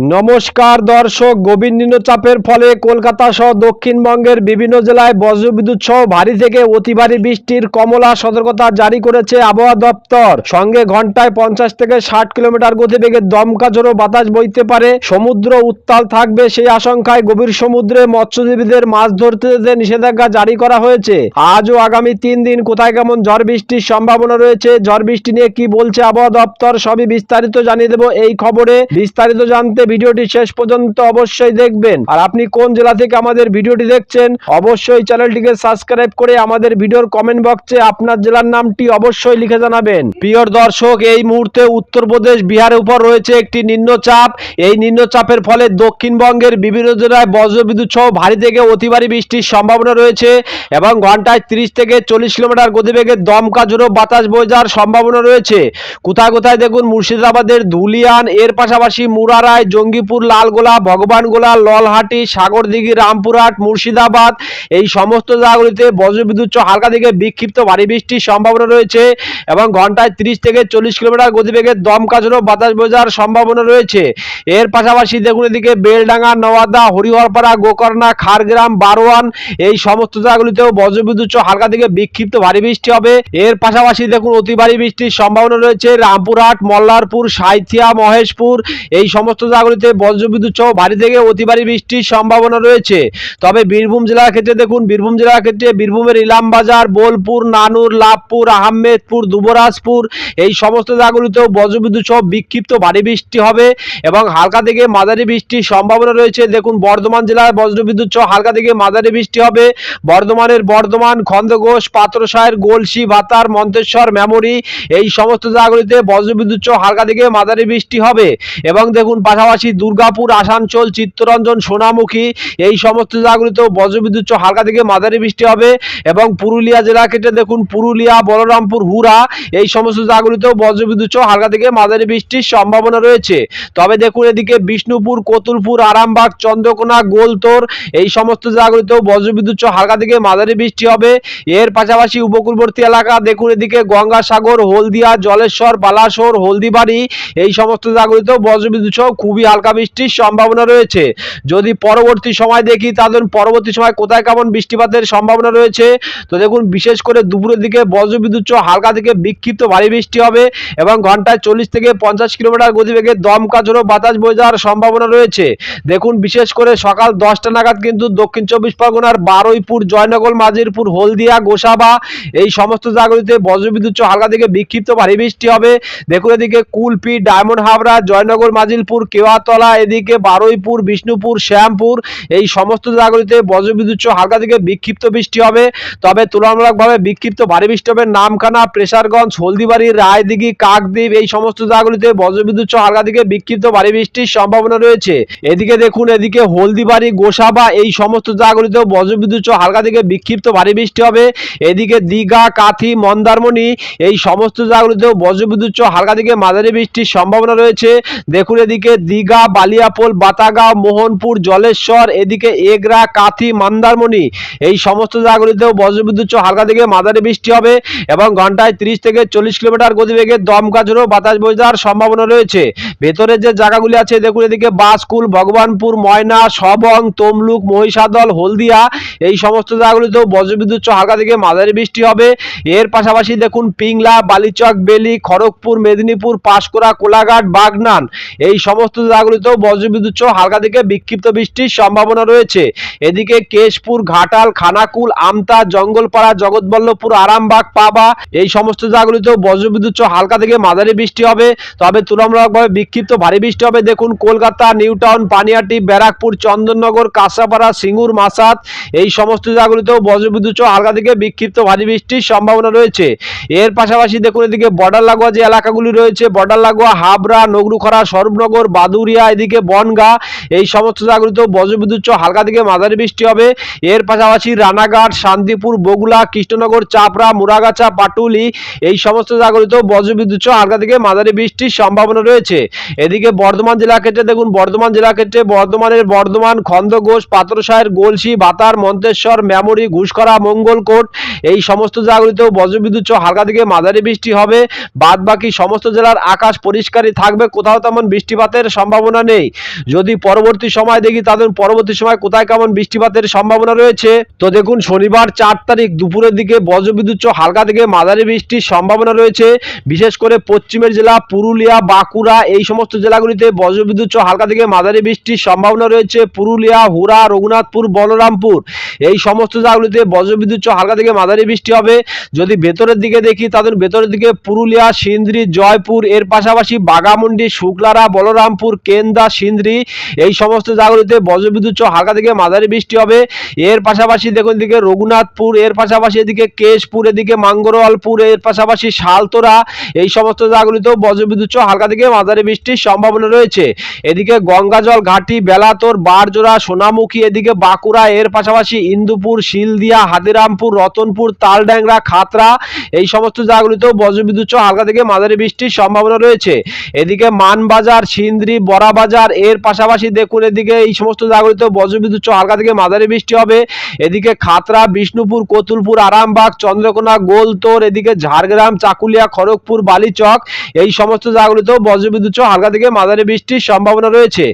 নমস্কার দর্শক, গভীর নিম্নচাপের ফলে কলকাতা সহ দক্ষিণবঙ্গের বিভিন্ন জেলায় বজ্রবিদ্যুৎ সহ ভারী থেকে অতি ভারী বৃষ্টির কমলা সতর্কতা জারি করেছে আবহাওয়া দপ্তর। সঙ্গে ঘন্টায় পঞ্চাশ থেকে ষাট কিলোমিটার গতিবেগে দমকা ঝোড়ো বাতাস বইতে পারে। সমুদ্র উত্তাল থাকবে সেই আশঙ্কায় গভীর সমুদ্রে মৎস্যজীবীদের মাছ ধরতে যেতে নিষেধাজ্ঞা জারি করা হয়েছে। আজ ও আগামী তিন দিন কোথায় কেমন ঝড় বৃষ্টির সম্ভাবনা রয়েছে? ঝড় বৃষ্টি নিয়ে কি বলছে আবহাওয়া দপ্তর? সবই বিস্তারিত জানিয়ে দেবো এই খবরে। বিস্তারিত জানতে ভিডিওটি শেষ পর্যন্ত অবশ্যই দেখবেন। আর আপনি কোন জেলা থেকে আমাদের ভিডিওটি দেখছেন, অবশ্যই চ্যানেলটিকে সাবস্ক্রাইব করে আমাদের ভিডিওর কমেন্ট বক্সে আপনার জেলার নামটি অবশ্যই লিখে জানাবেন। প্রিয় দর্শক, এই মুহূর্তে উত্তরপ্রদেশ, বিহারের উপর রয়েছে একটি নিম্নচাপ। এই নিম্নচাপের ফলে দক্ষিণবঙ্গের বিভিন্ন জেলায় বজ্রবিদ্যুৎ সহ ভারী থেকে অতি ভারী বৃষ্টির সম্ভাবনা রয়েছে এবং ঘন্টায় তিরিশ থেকে চল্লিশ কিলোমিটার গতিবেগে দমকা ঝোড়ো বাতাস বয়ে যাওয়ার সম্ভাবনা রয়েছে। কোথায় কোথায় দেখুন মুর্শিদাবাদের ধুলিয়ান, এর পাশাপাশি মুরারায় জঙ্গিপুর, লালগোলা, ভগবানগোলা, ললহাটি, সাগরদিঘি, রামপুরহাট, মুর্শিদাবাদ, এই সমস্ত জায়গাগুলিতে বজ্রবিদ্যুৎ হালকা থেকে বিক্ষিপ্ত ভারী বৃষ্টির সম্ভাবনা রয়েছে এবং ঘন্টায় তিরিশ থেকে চল্লিশ কিলোমিটার গতিবেগে দমকা ঝোড়ো বাতাস যাওয়ার সম্ভাবনা রয়েছে। এর পাশাপাশি দেখুন এদিকে বেলডাঙ্গা, নওয়াদা, হরিহরপাড়া, গোকর্ণা খারগ্রাম বারোয়ান, এই সমস্ত জায়গাগুলিতেও বজ্রবিদ্যুৎ হালকা থেকে বিক্ষিপ্ত ভারী বৃষ্টি হবে। এর পাশাপাশি দেখুন অতি ভারী বৃষ্টির সম্ভাবনা রয়েছে। রামপুরহাট, মল্লারপুর, সাঁইথিয়া, মহেশপুর, এই সমস্ত জায়গাগুলিতে বজ্রবিদ্যুৎ সহ ভারী থেকে অতি ভারী বৃষ্টির সম্ভাবনা রয়েছে। তবে বীরভূম জেলার ক্ষেত্রে দেখুন, বীরভূম জেলার ক্ষেত্রে বীরভূমের ইলামবাজার, বোলপুর, নানুর, লাভপুর, আহমেদপুর, দুবরাজপুর এই সমস্ত জায়গাগুলিতেও বজ্রবিদ্যুৎ সহ বিক্ষিপ্ত ভারী বৃষ্টি হবে এবং হালকা থেকে মাঝারি বৃষ্টির সম্ভাবনা রয়েছে। দেখুন, বর্ধমান জেলার বজ্রবিদ্যুৎ সহ হালকা থেকে মাঝারি বৃষ্টি হবে। বর্ধমানের বর্ধমান খন্দঘোষ পাত্রসায়ের গোলসি, ভাতার, মন্তেশ্বর, মেমরি এই সমস্ত জায়গাগুলিতে বজ্রবিদ্যুৎ সহ হালকা থেকে মাঝারি বৃষ্টি হবে। এবং দেখুন, পাশাপাশি দুর্গাপুর, আসানসোল, চিত্তরঞ্জন, সোনামুখী, এই সমস্ত জায়গাগুলিতেও বজ্রবিদ্যুৎ হালকা থেকে মাঝারি বৃষ্টি হবে এবং পুরুলিয়া জেলা ক্ষেত্রে দেখুন, পুরুলিয়া, বলরামপুর হুরা এই সমস্ত জায়গাগুলিতেও বজ্রবিদ্যুৎ হালকা থেকে মাঝারি বৃষ্টির সম্ভাবনা রয়েছে। তবে দেখুন এদিকে বিষ্ণুপুর, কতুলপুর, আরামবাগ, চন্দ্রকোনা, গোলতোর, এই সমস্ত জায়গাগুলিতেও বজ্রবিদ্যুৎ হালকা থেকে মাঝারি বৃষ্টি হবে। এর পাশাপাশি উপকূলবর্তী এলাকা, দেখুন এদিকে গঙ্গাসাগর, হলদিয়া, জলেশ্বর, বালাসোর, হলদিবাড়ি, এই সমস্ত জায়গাগুলিতেও বজ্রবিদ্যুৎ সহ খুবই হালকা বৃষ্টির সম্ভাবনা রয়েছে। যদি পরবর্তী সময় দেখি তাদের পরবর্তী সময় কোথায় কেমন বৃষ্টিপাতের সম্ভাবনা রয়েছে। তো দেখুন, বিশেষ করে দুপুরের দিকে বজ্রবিদ্যুৎ হালকা থেকে বিক্ষিপ্ত ভারী বৃষ্টি হবে এবং ঘন্টায় চল্লিশ থেকে পঞ্চাশ কিলোমিটার গতিবেগে দমকা বাতাস বয়ে যাওয়ার সম্ভাবনা রয়েছে। দেখুন, বিশেষ করে সকাল দশটা নাগাদ কিন্তু দক্ষিণ চব্বিশ পরগনার বারুইপুর, জয়নগর মাজিরপুর হলদিয়া, গোসাবা এই সমস্ত জায়গাগুলিতে বজ্রবিদ্যুৎ হালকা থেকে বিক্ষিপ্ত ভারী বৃষ্টি হবে। দেখুন, এদিকে কুলপি, ডায়মন্ড হাবড়া, জয়নগর মাজিলপুর কেওয়াতলা এদিকে বারুইপুর, বিষ্ণুপুর, শ্যামপুর, এই সমস্ত জায়গাগুলিতে বজ্রবিদ্যুৎ হালকা থেকে বিক্ষিপ্ত বৃষ্টি হবে। তবে তুলনামূলকভাবে বিক্ষিপ্ত ভারী বৃষ্টি হবে নামখানা প্রেসারগঞ্জ, হলদিবাড়ি, রায়দিঘি, কাকদ্বীপ, এই সমস্ত জায়গাগুলিতে বজ্রবিদ্যুৎ হালকা থেকে বিক্ষিপ্ত ভারী বৃষ্টির সম্ভাবনা রয়েছে। এদিকে দেখুন, এদিকে হলদিবাড়ি, গোসাবা, এই সমস্ত জায়গাগুলিতেও বজ্রবিদ্যুৎ হালকা থেকে বিক্ষিপ্ত ভারী বৃষ্টি হবে। এদিকে দীঘা, কাথি, মন্দারমণি, এই সমস্ত জায়গাগুলিতেও বজ্রবিদ্যুৎ হালকা থেকে মাঝারি বৃষ্টির সম্ভাবনা রয়েছে। দেখুন, এদিকে দীঘা বালিয়াপোল, বাতাগাঁও, মোহনপুর, জলেশ্বর, এদিকে এগরা, কাথি, মন্দারমণি। এই সমস্ত জায়গাগুলিতেও বজ্রবিদ্যুৎ হালকা থেকে মাঝারি বৃষ্টি হবে এবং ঘন্টায় তিরিশ থেকে চল্লিশ কিলোমিটার গতিবেগে দমকা ঝোড়ো বাতাস বয়ে যাওয়ার সম্ভাবনা রয়েছে। ভেতরে যে জায়গাগুলি আছে, দেখুন এদিকে বাসকুল, ভগবানপুর, ময়না, সবং, তমলুক, মহিষাদল, হলদিয়া, এই সমস্ত জায়গাগুলিতেও বজ্রবিদ্যুৎ হালকা থেকে মাঝারি বৃষ্টি হবে। এর পাশাপাশি দেখুন পিংলা, বালিচক, বেলি, খড়গপুর, মেদিনীপুর, পাঁশকুড়া, কোলাঘাট, বাগনান। এই সমস্ত জায়গাগুলিতেও বজ্রবিদ্যুৎ সহ হালকা থেকে বিক্ষিপ্ত বৃষ্টির সম্ভাবনা রয়েছে। এদিকে কেশপুর, ঘাটাল, খানাকুল, আমতা, জঙ্গলপাড়া, জগৎবল্লভপুর, আরামবাগ, পাবা, এই সমস্ত জায়গাগুলিতেও বজ্রবিদ্যুৎ সহ হালকা থেকে মাঝারি বৃষ্টি হবে। তবে তুলনামূলকভাবে বিক্ষিপ্ত ভারী বৃষ্টি হবে। দেখুন, কলকাতা নিউটাউন পানিয়াটি, ব্যারাকপুর, চন্দননগর কাঁচাপাড়া সিঙ্গুর মাসাত এই সমস্ত জায়গাগুলিতেও বজ্রবিদ্যুৎ সহ হালকা থেকে বিক্ষিপ্ত ভারী বৃষ্টির সম্ভাবনা রয়েছে। এর পাশাপাশি দেখুন, এদিকে বর্ডার লাগোয়া যে এলাকাগুলি রয়েছে, বর্ডার লাগোয়া হাবড়া, নগরুখরা, স্বরূপনগর বাদুরিয়া এদিকে বনগা, এই সমস্ত জায়গাগুলিতেও বজ্রবিদ্যুৎ হালকা থেকে মাঝারি বৃষ্টি হবে। এর পাশাপাশি রানাঘাট, শান্তিপুর বগুলা কৃষ্ণনগর, চাপড়া, মুরাগাছা, পাটুলি, এই সমস্ত জায়গাগুলিতেও বজ্রবিদ্যুৎ হালকা থেকে মাঝারি বৃষ্টির সম্ভাবনা রয়েছে। এদিকে বর্ধমান জেলা ক্ষেত্রে দেখুন, বর্ধমান জেলা ক্ষেত্রে বর্ধমানের বর্ধমান খন্দঘোষ পাত্রসায়ের গোলসি, বাতার, মন্তেশ্বর, মেমরি ঘুষকরা মঙ্গলকোট, এই সমস্ত জায়গাগুলিতেও বজ্রবিদ্যুৎ হালকা থেকে মাঝারি বৃষ্টি হবে। বাদ বাকি সমস্ত জেলার আকাশ পরিষ্কারই থাকবে, কোথাও তেমন বৃষ্টিপাতের সম্ভাবনা নেই। যদি পরবর্তী সময় দেখি, তাদের পরবর্তী সময় কোথায় কেমন বৃষ্টিপাতের সম্ভাবনা রয়েছে? তো দেখুন, শনিবার চার তারিখ দুপুরের দিকে বজ্রবিদ্যুৎ হালকা থেকে মাঝারি বৃষ্টির সম্ভাবনা রয়েছে। বিশেষ করে পশ্চিমের জেলা পুরুলিয়া, বাঁকুড়া, এই সমস্ত জেলাগুলিতে বজ্রবিদ্যুৎ হালকা থেকে মাঝারি বৃষ্টির সম্ভাবনা রয়েছে। পুরুলিয়া হুরা রঘুনাথপুর, বলরামপুর, এই সমস্ত জেলাগুলিতে বজ্রবিদ্যুৎ হালকা থেকে মাঝারি বৃষ্টি হবে। যদি ভেতরের দিকে দেখি, তাদের ভেতরের দিকে পুরুলিয়া, সিন্দ্রি, জয়পুর, এর পাশাপাশি বাগামুন্ডি শুক্লারা, বলরামপুর কেন্দা, সিন্দ্রি, এই সমস্ত জায়গাগুলিতে বজ্রবিদ্যুৎ সহ হালকা থেকে মাঝারি বৃষ্টি হবে। এর পাশাপাশি দেখুন এদিকে রঘুনাথপুর, এর পাশাপাশি এদিকে কেশপুর, এদিকে মাঙ্গরওয়ালপুর এর পাশাপাশি শালতোরা, এই সমস্ত জায়গাগুলিতেও বজ্রবিদ্যুৎ সহ হালকা থেকে মাঝারি বৃষ্টির সম্ভাবনা রয়েছে। এদিকে গঙ্গাজল, ঘাটি, বেলাতোর, বারজোড়া, সোনামুখী, এদিকে বাঁকুড়া, এর পাশাপাশি ইন্দুপুর, শিলদিয়া, হাতিরামপুর, রতনপুর, তালড্যাংরা, খাতরা, এই সমস্ত জায়গাগুলিতেও বজ্রবিদ্যুৎ সহ হালকা থেকে মাঝারি বৃষ্টির সম্ভাবনা রয়েছে। এদিকে মানবাজার, সিন্দ্রি বড়াবাজার এর পাশাপাশি দেখুন এদিকে এই সমস্ত জায়গাগুলিতেও বজ্রবিদ্যুৎ হালকা থেকে মাঝারি বৃষ্টি হবে। এদিকে খাতরা বিষ্ণুপুর, কতুলপুর, আরামবাগ, চন্দ্রকোনা, গোলতোর, এদিকে ঝাড়গ্রাম, চাকুলিয়া, খড়গপুর, বালিচক এই সমস্ত জায়গাগুলিতেও বজ্রবিদ্যুৎ হালকা থেকে মাঝারি বৃষ্টির সম্ভাবনা রয়েছে।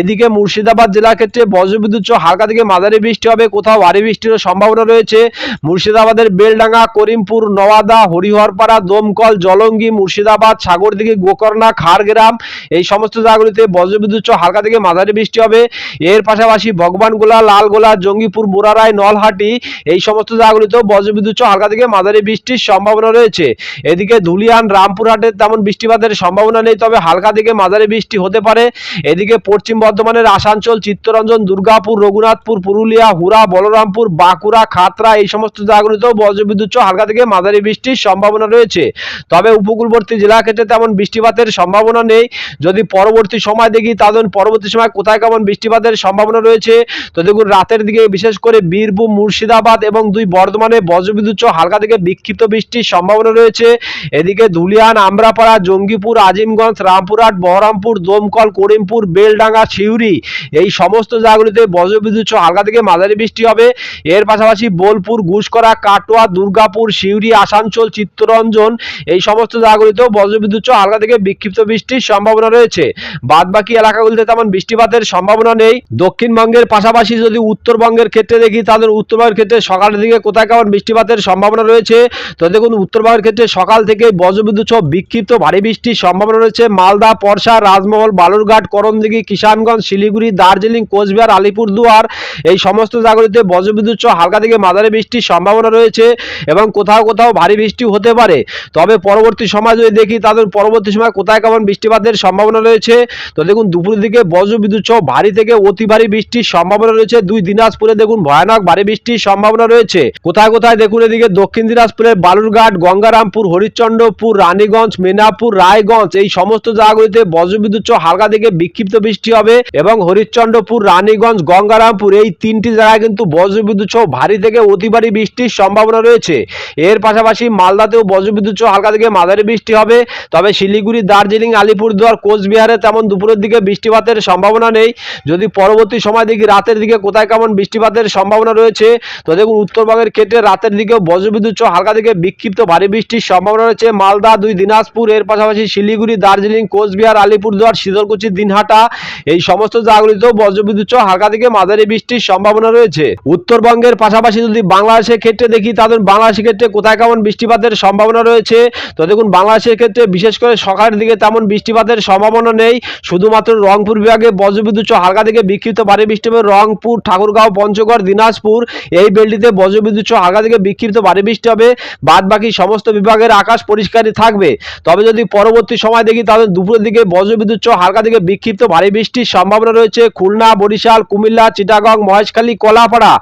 এদিকে মুর্শিদাবাদ জেলার ক্ষেত্রে বজ্রবিদ্যুৎ হালকা থেকে মাঝারি বৃষ্টি হবে, কোথাও ভারী বৃষ্টিরও সম্ভাবনা রয়েছে। মুর্শিদাবাদের বেলডাঙ্গা, করিমপুর, নওয়াদা, হরিহরপাড়া, দমকল, জলঙ্গি, মুর্শিদাবাদ সাগরদিঘি গোকর্ণা, খাড়গ্রাম এই সমস্ত জায়গাগুলিতে বজ্রবিদ্যুৎ সহ হালকা থেকে মাঝারি বৃষ্টি হবে। এর পাশাপাশি ভগবানগোলা, লালগোলা, জঙ্গিপুর বোরারায় নলহাটি এই সমস্ত জায়গাগুলিতেও বজ্রবিদ্যুৎ হালকা থেকে মাঝারি বৃষ্টির সম্ভাবনা রয়েছে। এদিকে ধুলিয়ান রামপুরহাটে তেমন বৃষ্টিপাতের সম্ভাবনা নেই, তবে হালকা থেকে মাঝারি বৃষ্টি হতে পারে। এদিকে পশ্চিম বর্ধমানের আসানসোল, চিত্তরঞ্জন, দুর্গাপুর, রঘুনাথপুর, পুরুলিয়া হুরা বলরামপুর, বাঁকুড়া, খাতরা এই সমস্ত জায়গাগুলিতেও বজ্রবিদ্যুৎ হালকা থেকে মাঝারি বৃষ্টির সম্ভাবনা রয়েছে। তবে উপকূলবর্তী জেলা ক্ষেত্রে তেমন বৃষ্টিপাতের সম্ভাবনা নেই। যদি পরবর্তী সময় দেখি তাদের পরবর্তী সময় কোথায় কেমন বৃষ্টিপাতের সম্ভাবনা রয়েছে। তো দেখুন, রাতের দিকে বিশেষ করে বীরভূম, মুর্শিদাবাদ এবং দুই বর্ধমানে বজ্রবিদ্যুৎ হালকা থেকে বিক্ষিপ্ত বৃষ্টির সম্ভাবনা রয়েছে। এদিকে ধুলিয়ান, আমরাপাড়া, জঙ্গিপুর, আজিমগঞ্জ, রামপুরহাট, বহরমপুর, দমকল, করিমপুর, বেলডাঙ্গা, সিউড়ি এই সমস্ত জায়গাগুলিতে বজ্রবিদ্যুৎ হালকা থেকে মাঝারি বৃষ্টি হবে। এর পাশাপাশি বোলপুর ঘুষকরা কাটোয়া, দুর্গাপুর, সিউড়ি, আসানসোল, চিত্তরঞ্জন এই সমস্ত জায়গাগুলিতেও বজ্রবিদ্যুৎ হালকা থেকে বিক্ষিপ্ত বৃষ্টির সম্ভাবনা রয়েছে। বাদ বাকি এলাকাগুলিতে তেমন বৃষ্টিপাতের সম্ভাবনা নেই। দক্ষিণবঙ্গের পাশাপাশি যদি উত্তরবঙ্গের ক্ষেত্রে দেখি তাদের উত্তরবঙ্গের ক্ষেত্রে সকালের দিকে কোথায় কেমন বৃষ্টিপাতের সম্ভাবনা রয়েছে? তো দেখুন, উত্তরবঙ্গের ক্ষেত্রে সকাল থেকে বজ্রবিদ্যুৎ সহ বিক্ষিপ্ত ভারী বৃষ্টির সম্ভাবনা রয়েছে। মালদা পরশা রাজমহল, বালুরঘাট করমদিঘি কিষানগঞ্জ, শিলিগুড়ি, দার্জিলিং, কোচবিহার, আলিপুরদুয়ার, এই সমস্ত জায়গাগুলিতে বজ্রবিদ্যুৎ সহ হালকা থেকে মাঝারি বৃষ্টির সম্ভাবনা রয়েছে এবং কোথাও কোথাও ভারী বৃষ্টি হতে পারে। তবে পরবর্তী সময় যদি দেখি তাদের পরবর্তী সময় কোথায় কেমন বৃষ্টিপাতের সম্ভাবনা রয়েছে? তো দেখুন, দুপুরের দিকে বজ্রবিদ্যুৎ সহ ভারী থেকে অতি ভারী বৃষ্টির সম্ভাবনা রয়েছে। দুই দিনাজপুরে দেখুন, ভয়ানক ভারী বৃষ্টির সম্ভাবনা রয়েছে। কোথায় কোথায় দেখুন, এদিকে দক্ষিণ দিনাজপুরের বালুরঘাট, গঙ্গারামপুর, হরিশ্চন্দ্রপুর, রানীগঞ্জ, মেনাপুর, রায়গঞ্জ, এই সমস্ত জায়গাগুলিতে বজ্রবিদ্যুৎ সহ হালকা থেকে বিক্ষিপ্ত বৃষ্টি হবে এবং হরিশ্চন্দ্রপুর, রানীগঞ্জ, গঙ্গারামপুর, এই তিনটি জায়গায় কিন্তু বজ্রবিদ্যুৎ সহ ভারী থেকে অতি ভারী বৃষ্টির সম্ভাবনা রয়েছে। এর পাশাপাশি মালদাতেও বজ্রবিদ্যুৎ সহ হালকা থেকে মাঝারি বৃষ্টি হবে। তবে শিলিগুড়ি, দার্জিলিং, আলিপুরদুয়ার, কোচবিহারে তেমন দুপুরের দিকে বৃষ্টিপাতের সম্ভাবনা নেই। যদি পরবর্তী সময় দেখি রাতের দিকে কোথায় কেমন বৃষ্টিপাতের সম্ভাবনা রয়েছে, তো দেখুন উত্তরবঙ্গের ক্ষেত্রে রাতের দিকেও বজ্রবিদ্যুৎ সহ হালকা থেকে বিক্ষিপ্ত ভারী বৃষ্টির সম্ভাবনা রয়েছে। মালদা দুই, দিনাজপুর, এর পাশাপাশি শিলিগুড়ি, দার্জিলিং, কোচবিহার, আলিপুরদুয়ার শীতলকুচি দিনহাটা, এই সমস্ত জায়গাগুলিতেও বজ্রবিদ্যুৎ সহ হালকা থেকে মাঝারি বৃষ্টির সম্ভাবনা রয়েছে। উত্তরবঙ্গের পাশাপাশি যদি বাংলাদেশের ক্ষেত্রে দেখি তাদের বাংলাদেশের ক্ষেত্রে কোথায় কেমন বৃষ্টিপাতের সম্ভাবনা রয়েছে। তো দেখুন বাংলাদেশের ক্ষেত্রে বিশেষ করে সকালের দিকে তেমন বৃষ্টিপাতের সম্ভাবনা নেই। শুধুমাত্র রংপুর বিভাগে বজ্রবিদ্যুৎ হালকা থেকে বিক্ষিপ্ত ভারী বৃষ্টি হবে। রংপুর, ঠাকুরগাঁও, পঞ্চগড়, দিনাজপুর এই বেলটিতে বজ্রবিদ্যুৎ হালকা থেকে বিক্ষিপ্ত ভারী বৃষ্টি হবে। বাদ বাকি সমস্ত বিভাগের আকাশ পরিষ্কারই থাকবে। তবে যদি পরবর্তী সময় দেখি, তাহলে দুপুরের দিকে বজ্রবিদ্যুৎ হালকা থেকে বিক্ষিপ্ত ভারী বৃষ্টির সম্ভাবনা রয়েছে। খুলনা, বরিশাল, কুমিল্লা, চিটাগং, মহেশখালী, কলাপাড়া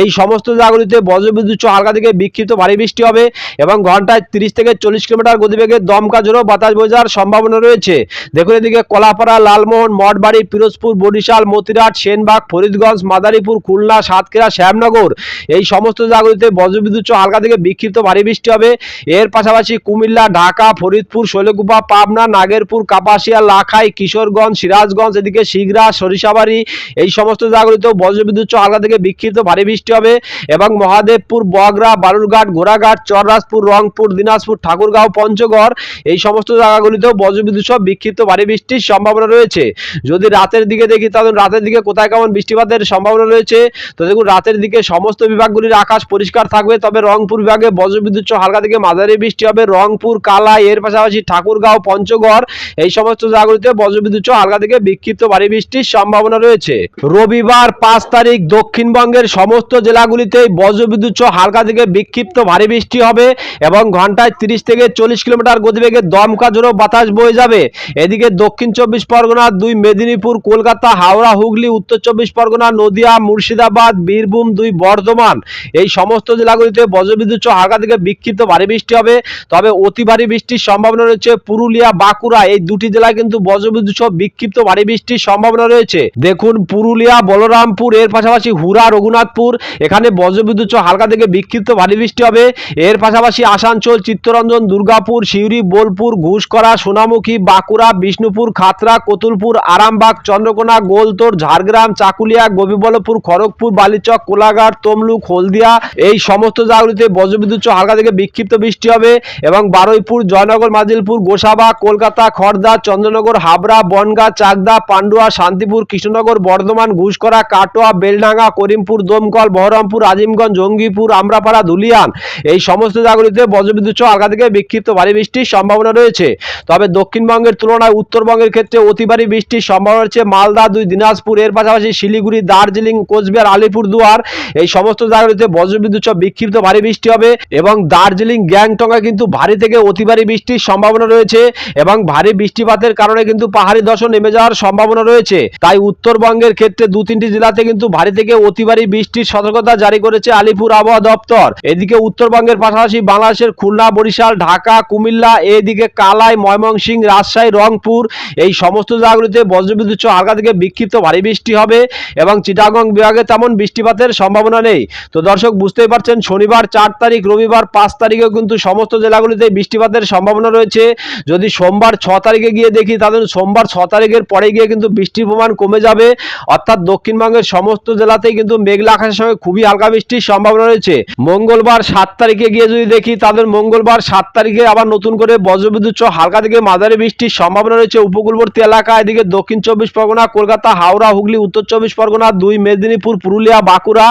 এই সমস্ত জায়গাগুলিতে বজ্রবিদ্যুৎ হালকা থেকে বিক্ষিপ্ত ভারী বৃষ্টি হবে এবং ঘন্টায় তিরিশ থেকে চল্লিশ কিলোমিটার গতিবেগে দমকা ঝোড়ো বাতাস বোঝার সম্ভাবনা রয়েছে। দেখুন এদিকে কলাপাড়া লালমোহন, মঠবাড়ি, পিরোজপুর, বরিশাল, মতিরাট, সেনবাগ, ফরিদগঞ্জ, মাদারীপুর, খুলনা, সাতক্ষীরা, শ্যামনগর। এই সমস্ত জায়গাগুলিতে বজ্রবিদ্যুৎ হালকা থেকে বিক্ষিপ্ত ভারী বৃষ্টি হবে। এর পাশাপাশি কুমিল্লা, ঢাকা, ফরিদপুর, শৈলকুপা, পাবনা, নাগেরপুর, কাপাসিয়া, লাখাই, কিশোরগঞ্জ, সিরাজগঞ্জ, এদিকে শিগরা, সরিষাবাড়ি, এই সমস্ত জায়গাগুলিতেও বজ্রবিদ্যুৎ হালকা থেকে বিক্ষিপ্ত ভারী বৃষ্টি হবে এবং মহাদেবপুর বগরা বালুরঘাট, ঘোড়াঘাট, চররাজপুর, রংপুর, দিনাজপুর, ঠাকুরগাঁও, পঞ্চগড়, এই সমস্ত জায়গাগুলিতেও বজ্রবিদ্যুৎ সহ বিক্ষিপ্ত ভারী বৃষ্টির সম্ভাবনা সম্ভাবনা রয়েছে। যদি রাতের দিকে দেখি, তাহলে রাতের দিকে কোথায় কেমন বৃষ্টিপাতের সম্ভাবনা রয়েছে? তো দেখুন, রাতের দিকে সমস্ত বিভাগগুলির আকাশ পরিষ্কার থাকবে, তবে রংপুর বিভাগে বজ্রবিদ্যুৎ হালকা থেকে মাঝারি বৃষ্টি হবে। রংপুর, কালাই, এর পাশাপাশি ঠাকুরগাঁও, পঞ্চগড়, এই সমস্ত জায়গাগুলিতে বজ্রবিদ্যুৎ হালকা থেকে বিক্ষিপ্ত ভারী বৃষ্টির সম্ভাবনা রয়েছে। রবিবার পাঁচ তারিখ দক্ষিণবঙ্গের সমস্ত জেলাগুলিতেই বজ্রবিদ্যুৎ হালকা থেকে বিক্ষিপ্ত ভারী বৃষ্টি হবে এবং ঘন্টায় তিরিশ থেকে চল্লিশ কিলোমিটার গতিবেগে দমকা ঝোড়ো বাতাস বয়ে যাবে। এদিকে দক্ষিণ চব্বিশ পরগনা, দুই মেদিনীপুর, কলকাতা, হাওড়া, হুগলি, উত্তর চব্বিশ পরগনা, নদিয়া, মুর্শিদাবাদ, বীরভূম, দুই বর্ধমান। এই সমস্ত জেলাগুলিতে বজ্রবিদ্যুৎ সহ হালকা থেকে বিক্ষিপ্ত ভারী বৃষ্টি হবে। তবে অতি ভারী বৃষ্টির সম্ভাবনা রয়েছে পুরুলিয়া, বাঁকুড়া। এই দুটি জেলায় কিন্তু বজ্রবিদ্যুৎ সহ বিক্ষিপ্ত ভারী বৃষ্টির সম্ভাবনা রয়েছে। দেখুন, পুরুলিয়া, বলরামপুর, এর পাশাপাশি হুরা রঘুনাথপুর। এখানে বজ্রবিদ্যুৎ সহ হালকা থেকে বিক্ষিপ্ত ভারী বৃষ্টি হবে। এর পাশাপাশি আসানসোল, চিত্তরঞ্জন, দুর্গাপুর, সিউড়ি, বোলপুর, ঘুষকরা, সোনামুখী, বাঁকুড়া, বিষ্ণুপুর খাতড়া কতুলপুর, আরামবাগ, চন্দ্রকোনা, গোলতোর, ঝাড়গ্রাম, চাকুলিয়া গোপীবল্লভপুর খড়গপুর, বালিচক, কোলাঘাট, তমলুক, হলদিয়া, এই সমস্ত জায়গাগুলিতে বজ্রবিদ্যুৎ হালকা থেকে বিক্ষিপ্ত বৃষ্টি হবে এবং বারুইপুর, জয়নগর, মাজিলপুর, গোসাবা, কলকাতা খড়দা চন্দ্রনগর, হাবড়া, বনগা, চাকদা, পান্ডুয়া, শান্তিপুর, কৃষ্ণনগর, বর্ধমান ঘুষকরা কাটোয়া, বেলডাঙ্গা, করিমপুর, দমকল, বহরমপুর, আজিমগঞ্জ, জঙ্গিপুর, আমরাপাড়া ধুলিয়ান এই সমস্ত জায়গাগুলিতে বজ্রবিদ্যুৎ হালকা থেকে বিক্ষিপ্ত ভারী বৃষ্টির সম্ভাবনা রয়েছে। তবে দক্ষিণবঙ্গের তুলনায় উত্তরবঙ্গের ক্ষেত্রে অতি ভারী বৃষ্টির সম্ভাবনা রয়েছে। মালদা, দুই দিনাজপুর, এর পাশাপাশি শিলিগুড়ি, দার্জিলিং, কোচবিহার, আলিপুরদুয়ার, এই সমস্ত জায়গাগুলিতে বজ্রবিদ্যুৎ সহ বিক্ষিপ্ত ভারী বৃষ্টি হবে এবং দার্জিলিং গ্যাংটংয়ে কিন্তু ভারী থেকে অতিভারী বৃষ্টির সম্ভাবনা রয়েছে এবং ভারী বৃষ্টিপাতের কারণে কিন্তু পাহাড়ি ধসও নেমে যাওয়ার সম্ভাবনা রয়েছে। তাই উত্তরবঙ্গের ক্ষেত্রে দু তিনটি জেলাতে কিন্তু ভারী থেকে অতিভারী বৃষ্টির সতর্কতা জারি করেছে আলিপুর আবহাওয়া দপ্তর। এদিকে উত্তরবঙ্গের পাশাপাশি বাংলাদেশের খুলনা, বরিশাল, ঢাকা, কুমিল্লা, এদিকে কালাই, ময়মনসিংহ, রাজশাহী, রংপুর, এই সমস্ত জায়গাগুলিতে বজ্রবিদ্যুৎ সহ হালকা থেকে বিক্ষিপ্ত ভারী বৃষ্টি হবে এবং চিটাগং বিভাগে তেমন বৃষ্টিপাতের সম্ভাবনা নেই। তো দর্শক, বুঝতেই পারছেন, শনিবার চার তারিখ, রবিবার পাঁচ তারিখেও কিন্তু সমস্ত জেলাগুলিতে বৃষ্টিপাতের সম্ভাবনা রয়েছে। যদি সোমবার ছ তারিখে গিয়ে দেখি, তাহলে সোমবার ছ তারিখের পরে গিয়ে কিন্তু বৃষ্টির প্রমাণ কমে যাবে। অর্থাৎ দক্ষিণবঙ্গের সমস্ত জেলাতেই কিন্তু মেঘলা আকাশের সঙ্গে খুবই হালকা বৃষ্টির সম্ভাবনা রয়েছে। মঙ্গলবার সাত তারিখে গিয়ে যদি দেখি তাদের মঙ্গলবার সাত তারিখে আবার নতুন করে বজ্রবিদ্যুৎ সহ হালকা থেকে মাঝারি বৃষ্টির সম্ভাবনা রয়েছে উপকূলবর্তী এলাকা এদিকে দক্ষিণ চব্বিশ পরগনা, কলকাতা, হাওড়া, হুগলি, উত্তর চব্বিশ পরগনা, দুই মেদিনীপুর, পুরুলিয়া, বাঁকুড়া,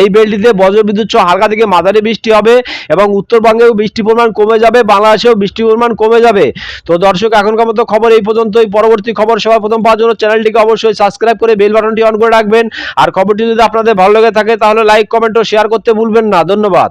এই বেলটিতে বজ্রবিদ্যুৎ সহ হালকা থেকে মাঝারি বৃষ্টি হবে এবং উত্তরবঙ্গেও বৃষ্টির পরিমাণ কমে যাবে, বাংলাদেশেও বৃষ্টির পরিমাণ কমে যাবে। তো দর্শক, এখনকার মতো খবর এই পর্যন্তই। পরবর্তী খবর সবার প্রথম পাওয়ার জন্য চ্যানেলটিকে অবশ্যই সাবস্ক্রাইব করে বেল বাটনটি অন করে রাখবেন। আর খবরটি যদি আপনাদের ভালো লেগে থাকে, তাহলে লাইক, কমেন্ট ও শেয়ার করতে ভুলবেন না। ধন্যবাদ।